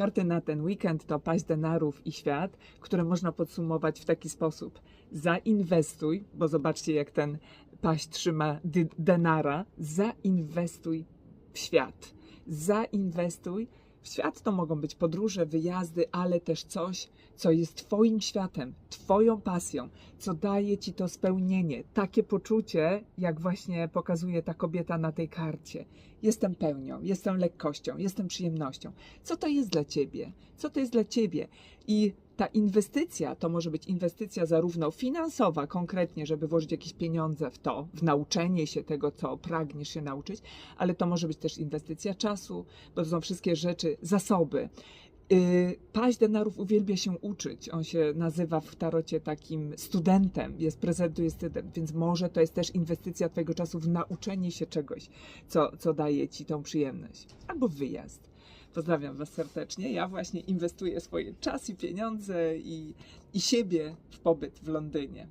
Karty na ten weekend to paść denarów i świat, które można podsumować w taki sposób. Zainwestuj, bo zobaczcie jak ten paść trzyma denara. Zainwestuj w świat. Zainwestuj w świat to mogą być podróże, wyjazdy, ale też coś, co jest Twoim światem, Twoją pasją, co daje Ci to spełnienie, takie poczucie, jak właśnie pokazuje ta kobieta na tej karcie. Jestem pełnią, jestem lekkością, jestem przyjemnością. Co to jest dla Ciebie? Co to jest dla Ciebie? I ta inwestycja to może być inwestycja zarówno finansowa, konkretnie, żeby włożyć jakieś pieniądze w to, w nauczenie się tego, co pragniesz się nauczyć, ale to może być też inwestycja czasu, bo to są wszystkie rzeczy, zasoby. Yy, Paź denarów uwielbia się uczyć. On się nazywa w tarocie takim studentem, jest prezentuje student, więc może to jest też inwestycja Twojego czasu w nauczenie się czegoś, co, co daje Ci tą przyjemność. Albo wyjazd. Pozdrawiam Was serdecznie. Ja właśnie inwestuję swoje czas i pieniądze i, i siebie w pobyt w Londynie.